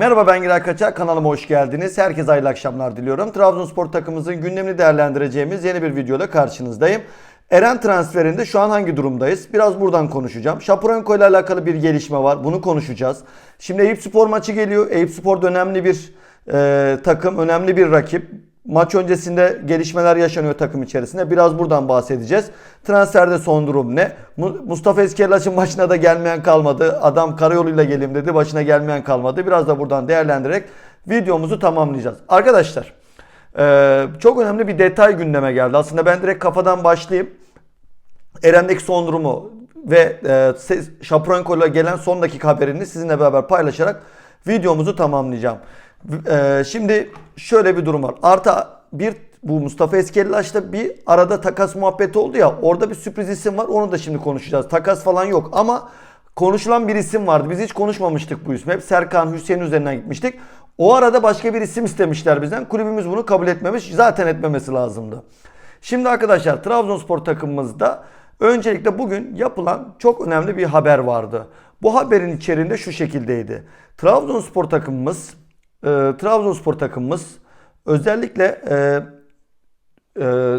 Merhaba ben Giray Kaçar. Kanalıma hoş geldiniz. Herkese hayırlı akşamlar diliyorum. Trabzonspor takımımızın gündemini değerlendireceğimiz yeni bir videoda karşınızdayım. Eren transferinde şu an hangi durumdayız? Biraz buradan konuşacağım. Şapurenko ile alakalı bir gelişme var. Bunu konuşacağız. Şimdi Eyüp Spor maçı geliyor. Eyüp Spor önemli bir e, takım, önemli bir rakip. Maç öncesinde gelişmeler yaşanıyor takım içerisinde. Biraz buradan bahsedeceğiz. Transferde son durum ne? Mu- Mustafa Eskerlaç'ın başına da gelmeyen kalmadı. Adam karayoluyla geleyim dedi. Başına gelmeyen kalmadı. Biraz da buradan değerlendirerek videomuzu tamamlayacağız. Arkadaşlar e, çok önemli bir detay gündeme geldi. Aslında ben direkt kafadan başlayayım. Eren'deki son durumu ve e, gelen son dakika haberini sizinle beraber paylaşarak videomuzu tamamlayacağım. E, şimdi şöyle bir durum var. Artı bir bu Mustafa Eskellaç'ta bir arada takas muhabbeti oldu ya orada bir sürpriz isim var onu da şimdi konuşacağız. Takas falan yok ama konuşulan bir isim vardı. Biz hiç konuşmamıştık bu ismi. Hep Serkan Hüseyin üzerinden gitmiştik. O arada başka bir isim istemişler bizden. Kulübümüz bunu kabul etmemiş. Zaten etmemesi lazımdı. Şimdi arkadaşlar Trabzonspor takımımızda öncelikle bugün yapılan çok önemli bir haber vardı. Bu haberin içeriğinde şu şekildeydi. Trabzonspor takımımız e, Trabzonspor takımımız özellikle e, e,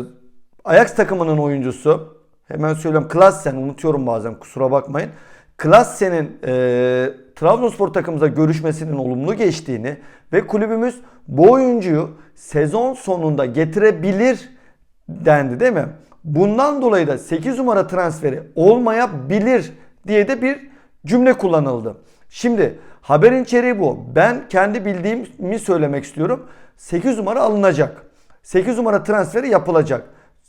Ajax takımının oyuncusu hemen söylüyorum Klassen unutuyorum bazen kusura bakmayın. Klassen'in e, Trabzonspor takımımıza görüşmesinin olumlu geçtiğini ve kulübümüz bu oyuncuyu sezon sonunda getirebilir dendi değil mi? Bundan dolayı da 8 numara transferi olmayabilir diye de bir cümle kullanıldı. Şimdi haberin içeriği bu. Ben kendi bildiğimi söylemek istiyorum. 8 numara alınacak. 8 numara transferi yapılacak.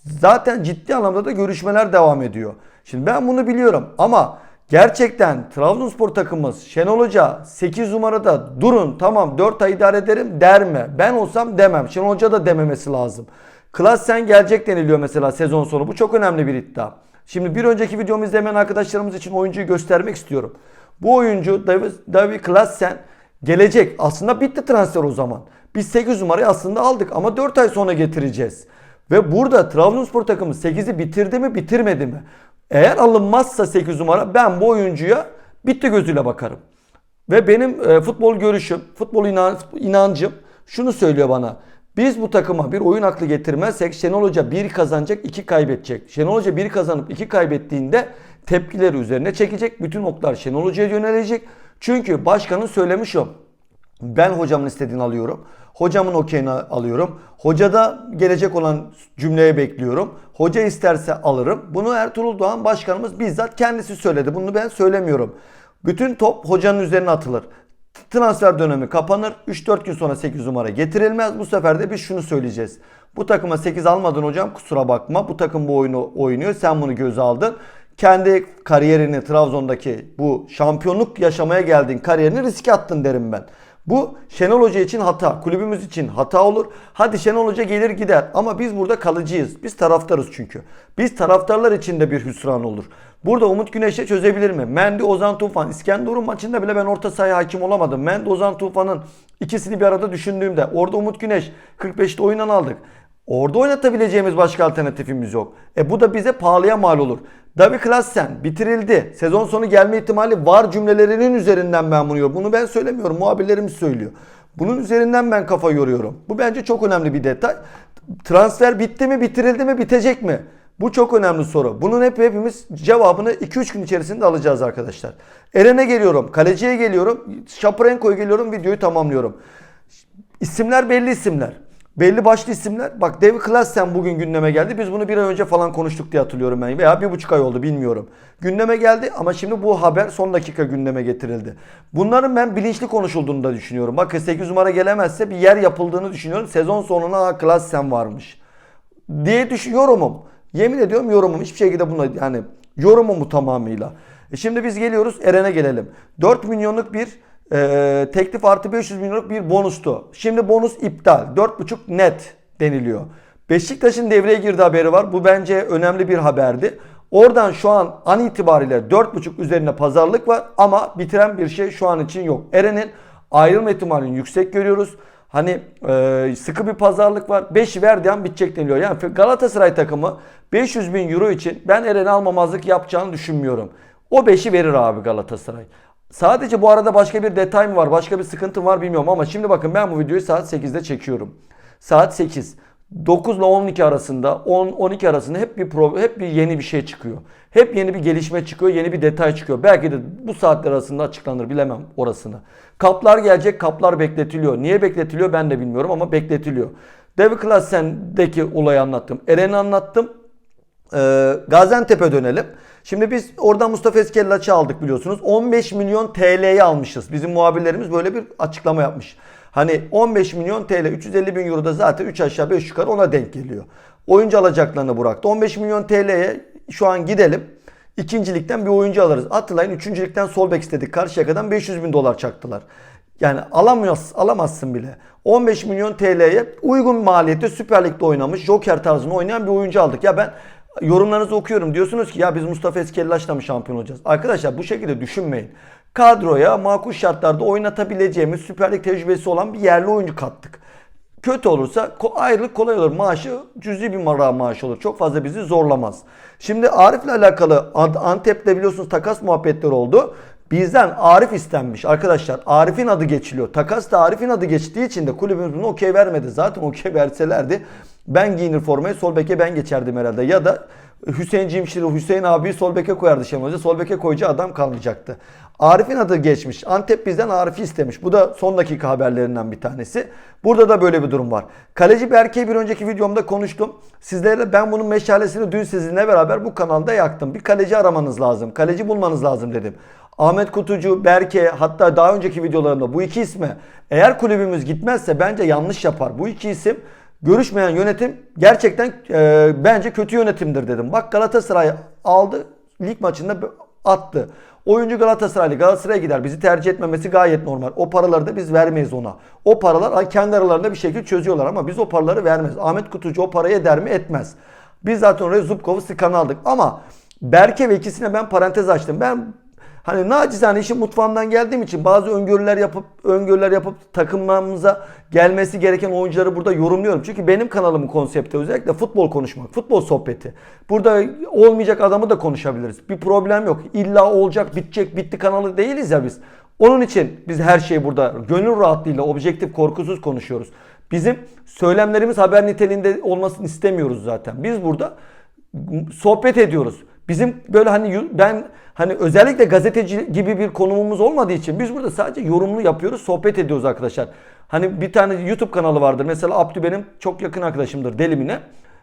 Zaten ciddi anlamda da görüşmeler devam ediyor. Şimdi ben bunu biliyorum ama gerçekten Trabzonspor takımımız Şenol Hoca 8 numarada durun tamam 4 ay idare ederim der mi? Ben olsam demem. Şenol Hoca da dememesi lazım. Klassen gelecek deniliyor mesela sezon sonu. Bu çok önemli bir iddia. Şimdi bir önceki videomu izlemeyen arkadaşlarımız için oyuncuyu göstermek istiyorum. Bu oyuncu David, Klassen gelecek. Aslında bitti transfer o zaman. Biz 8 numarayı aslında aldık ama 4 ay sonra getireceğiz. Ve burada Trabzonspor takımı 8'i bitirdi mi bitirmedi mi? Eğer alınmazsa 8 numara ben bu oyuncuya bitti gözüyle bakarım. Ve benim e, futbol görüşüm, futbol inan, inancım şunu söylüyor bana. Biz bu takıma bir oyun aklı getirmezsek Şenol Hoca bir kazanacak, iki kaybedecek. Şenol Hoca bir kazanıp iki kaybettiğinde tepkileri üzerine çekecek. Bütün oklar Şenol Hoca'ya yönelecek. Çünkü başkanın söylemiş o. Ben hocamın istediğini alıyorum. Hocamın okeyini alıyorum. Hocada gelecek olan cümleye bekliyorum. Hoca isterse alırım. Bunu Ertuğrul Doğan başkanımız bizzat kendisi söyledi. Bunu ben söylemiyorum. Bütün top hocanın üzerine atılır. Transfer dönemi kapanır. 3-4 gün sonra 8 numara getirilmez. Bu sefer de biz şunu söyleyeceğiz. Bu takıma 8 almadın hocam kusura bakma. Bu takım bu oyunu oynuyor. Sen bunu göze aldın. Kendi kariyerini Trabzon'daki bu şampiyonluk yaşamaya geldiğin kariyerini riske attın derim ben. Bu Şenol Hoca için hata, kulübümüz için hata olur. Hadi Şenol Hoca gelir gider ama biz burada kalıcıyız. Biz taraftarız çünkü. Biz taraftarlar için de bir hüsran olur. Burada Umut Güneş'e çözebilir mi? Mendi, Ozan Tufan. İskenderun maçında bile ben orta sahaya hakim olamadım. Mendi, Ozan Tufan'ın ikisini bir arada düşündüğümde orada Umut Güneş 45'te oyundan aldık. Orada oynatabileceğimiz başka alternatifimiz yok. E bu da bize pahalıya mal olur. Davi Klassen bitirildi. Sezon sonu gelme ihtimali var cümlelerinin üzerinden ben bunu yoruyorum. Bunu ben söylemiyorum. Muhabirlerimiz söylüyor. Bunun üzerinden ben kafa yoruyorum. Bu bence çok önemli bir detay. Transfer bitti mi, bitirildi mi, bitecek mi? Bu çok önemli soru. Bunun hep hepimiz cevabını 2-3 gün içerisinde alacağız arkadaşlar. Eren'e geliyorum, kaleciye geliyorum, Şapurenko'ya geliyorum, videoyu tamamlıyorum. İsimler belli isimler. Belli başlı isimler. Bak Dev Klassen bugün gündeme geldi. Biz bunu bir ay önce falan konuştuk diye hatırlıyorum ben. Veya bir buçuk ay oldu bilmiyorum. Gündeme geldi ama şimdi bu haber son dakika gündeme getirildi. Bunların ben bilinçli konuşulduğunu da düşünüyorum. Bakın 8 numara gelemezse bir yer yapıldığını düşünüyorum. Sezon sonuna ha, Klassen varmış. Diye düşün yorumum. Yemin ediyorum yorumum. Hiçbir şekilde buna yani yorumum bu tamamıyla. E şimdi biz geliyoruz Eren'e gelelim. 4 milyonluk bir ee, teklif artı 500 milyonluk bir bonustu. Şimdi bonus iptal. 4,5 net deniliyor. Beşiktaş'ın devreye girdi haberi var. Bu bence önemli bir haberdi. Oradan şu an an itibariyle 4,5 üzerine pazarlık var ama bitiren bir şey şu an için yok. Eren'in ayrılma ihtimalini yüksek görüyoruz. Hani e, sıkı bir pazarlık var. 5 verdiği an bitecek deniliyor. Yani Galatasaray takımı 500 bin euro için ben Eren'i almamazlık yapacağını düşünmüyorum. O 5'i verir abi Galatasaray. Sadece bu arada başka bir detay mı var, başka bir sıkıntı var bilmiyorum ama şimdi bakın ben bu videoyu saat 8'de çekiyorum. Saat 8. 9 ile 12 arasında, 10 12 arasında hep bir pro, hep bir yeni bir şey çıkıyor. Hep yeni bir gelişme çıkıyor, yeni bir detay çıkıyor. Belki de bu saatler arasında açıklanır bilemem orasını. Kaplar gelecek, kaplar bekletiliyor. Niye bekletiliyor ben de bilmiyorum ama bekletiliyor. Devi Klassen'deki olayı anlattım. Eren'i anlattım. Ee, Gaziantep'e dönelim. Şimdi biz oradan Mustafa Eskellaç'ı aldık biliyorsunuz. 15 milyon TL'yi almışız. Bizim muhabirlerimiz böyle bir açıklama yapmış. Hani 15 milyon TL 350 bin euro da zaten 3 aşağı 5 yukarı ona denk geliyor. Oyuncu alacaklarını bıraktı. 15 milyon TL'ye şu an gidelim. İkincilikten bir oyuncu alırız. Hatırlayın üçüncülükten sol bek istedik. Karşıyaka'dan 500 bin dolar çaktılar. Yani alamıyorsun, alamazsın bile. 15 milyon TL'ye uygun maliyette Süper Lig'de oynamış, Joker tarzında oynayan bir oyuncu aldık. Ya ben yorumlarınızı okuyorum. Diyorsunuz ki ya biz Mustafa Eskellaç'la mı şampiyon olacağız? Arkadaşlar bu şekilde düşünmeyin. Kadroya makul şartlarda oynatabileceğimiz Süper Lig tecrübesi olan bir yerli oyuncu kattık. Kötü olursa ayrılık kolay olur. Maaşı cüzi bir mara maaş olur. Çok fazla bizi zorlamaz. Şimdi Arif'le alakalı Ant- Antep'te biliyorsunuz takas muhabbetleri oldu. Bizden Arif istenmiş arkadaşlar. Arif'in adı geçiliyor. Takas da Arif'in adı geçtiği için de kulübümüz bunu okey vermedi. Zaten okey verselerdi ben giyinir formayı sol beke ben geçerdim herhalde. Ya da Hüseyin Cimşir'i Hüseyin abi sol beke koyardı Şenol Hoca. Sol beke koyacağı adam kalmayacaktı. Arif'in adı geçmiş. Antep bizden Arif'i istemiş. Bu da son dakika haberlerinden bir tanesi. Burada da böyle bir durum var. Kaleci Berke'yi bir önceki videomda konuştum. Sizlerle ben bunun meşalesini dün sizinle beraber bu kanalda yaktım. Bir kaleci aramanız lazım. Kaleci bulmanız lazım dedim. Ahmet Kutucu, Berke hatta daha önceki videolarımda bu iki isme eğer kulübümüz gitmezse bence yanlış yapar. Bu iki isim görüşmeyen yönetim gerçekten e, bence kötü yönetimdir dedim. Bak Galatasaray aldı lig maçında attı. Oyuncu Galatasaraylı Galatasaray'a gider. Bizi tercih etmemesi gayet normal. O paraları da biz vermeyiz ona. O paralar kendi aralarında bir şekilde çözüyorlar ama biz o paraları vermeyiz. Ahmet Kutucu o parayı eder mi? Etmez. Biz zaten oraya Zubkov'u sıkan aldık. Ama Berke ve ikisine ben parantez açtım. Ben Hani nacizane işin mutfağından geldiğim için bazı öngörüler yapıp öngörüler yapıp takımlarımıza gelmesi gereken oyuncuları burada yorumluyorum. Çünkü benim kanalımın konsepti özellikle futbol konuşmak, futbol sohbeti. Burada olmayacak adamı da konuşabiliriz. Bir problem yok. İlla olacak, bitecek, bitti kanalı değiliz ya biz. Onun için biz her şeyi burada gönül rahatlığıyla, objektif, korkusuz konuşuyoruz. Bizim söylemlerimiz haber niteliğinde olmasını istemiyoruz zaten. Biz burada sohbet ediyoruz. Bizim böyle hani ben hani özellikle gazeteci gibi bir konumumuz olmadığı için biz burada sadece yorumlu yapıyoruz, sohbet ediyoruz arkadaşlar. Hani bir tane YouTube kanalı vardır. Mesela Abdü benim çok yakın arkadaşımdır Delimine.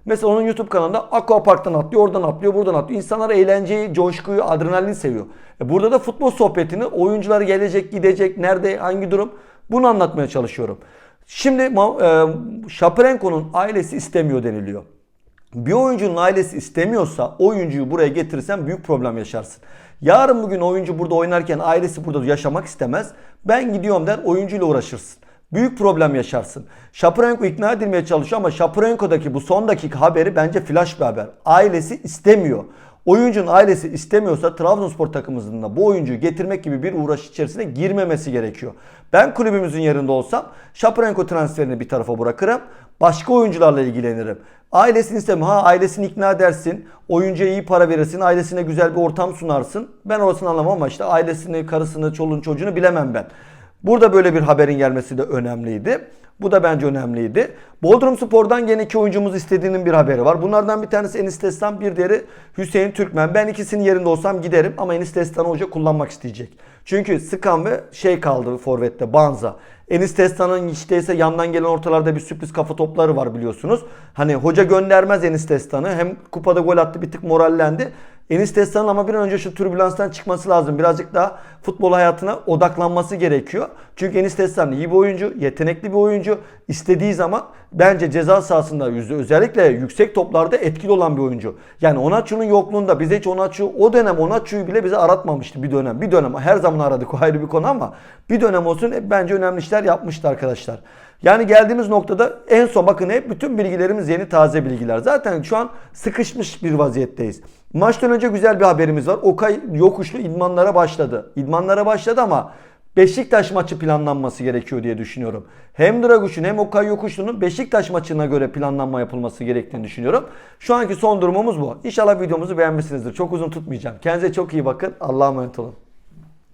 Mesela onun YouTube kanalında Aquapark'tan atlıyor, oradan atlıyor, buradan atlıyor. İnsanlar eğlenceyi, coşkuyu, adrenalin seviyor. E burada da futbol sohbetini, oyuncular gelecek, gidecek, nerede, hangi durum bunu anlatmaya çalışıyorum. Şimdi e, Şaparenko'nun ailesi istemiyor deniliyor. Bir oyuncunun ailesi istemiyorsa oyuncuyu buraya getirirsen büyük problem yaşarsın. Yarın bugün oyuncu burada oynarken ailesi burada yaşamak istemez. Ben gidiyorum der oyuncuyla uğraşırsın. Büyük problem yaşarsın. Şaparenko ikna edilmeye çalışıyor ama Şaparenko'daki bu son dakika haberi bence flash bir haber. Ailesi istemiyor. Oyuncunun ailesi istemiyorsa Trabzonspor takımımızın da bu oyuncuyu getirmek gibi bir uğraş içerisine girmemesi gerekiyor. Ben kulübümüzün yerinde olsam Şaparenko transferini bir tarafa bırakırım. Başka oyuncularla ilgilenirim. Ailesini istemiyor. Ha ailesini ikna edersin. Oyuncuya iyi para verirsin. Ailesine güzel bir ortam sunarsın. Ben orasını anlamam ama işte ailesini, karısını, çoluğunu, çocuğunu bilemem ben. Burada böyle bir haberin gelmesi de önemliydi. Bu da bence önemliydi. Bodrum Spor'dan gene iki oyuncumuz istediğinin bir haberi var. Bunlardan bir tanesi Enis Destan, bir diğeri Hüseyin Türkmen. Ben ikisinin yerinde olsam giderim ama Enis Destan'ı hoca kullanmak isteyecek. Çünkü Sıkan ve şey kaldı forvette Banza. Enis Destan'ın işteyse yandan gelen ortalarda bir sürpriz kafa topları var biliyorsunuz. Hani hoca göndermez Enis Destan'ı. Hem kupada gol attı bir tık morallendi. Enis Destan'ın ama bir an önce şu türbülanstan çıkması lazım. Birazcık daha futbol hayatına odaklanması gerekiyor. Çünkü Enis Destan iyi bir oyuncu, yetenekli bir oyuncu. İstediği zaman bence ceza sahasında özellikle yüksek toplarda etkili olan bir oyuncu. Yani Onaçu'nun yokluğunda bize hiç Onaçu o dönem Onaçu'yu bile bize aratmamıştı bir dönem. Bir dönem her zaman aradık o ayrı bir konu ama bir dönem olsun hep bence önemli işler yapmıştı arkadaşlar. Yani geldiğimiz noktada en son bakın hep bütün bilgilerimiz yeni taze bilgiler. Zaten şu an sıkışmış bir vaziyetteyiz. Maçtan önce güzel bir haberimiz var. Okay yokuşlu idmanlara başladı. İdmanlara başladı ama Beşiktaş maçı planlanması gerekiyor diye düşünüyorum. Hem Draguş'un hem Okay Yokuşlu'nun Beşiktaş maçına göre planlanma yapılması gerektiğini düşünüyorum. Şu anki son durumumuz bu. İnşallah videomuzu beğenmişsinizdir. Çok uzun tutmayacağım. Kendinize çok iyi bakın. Allah'a emanet olun.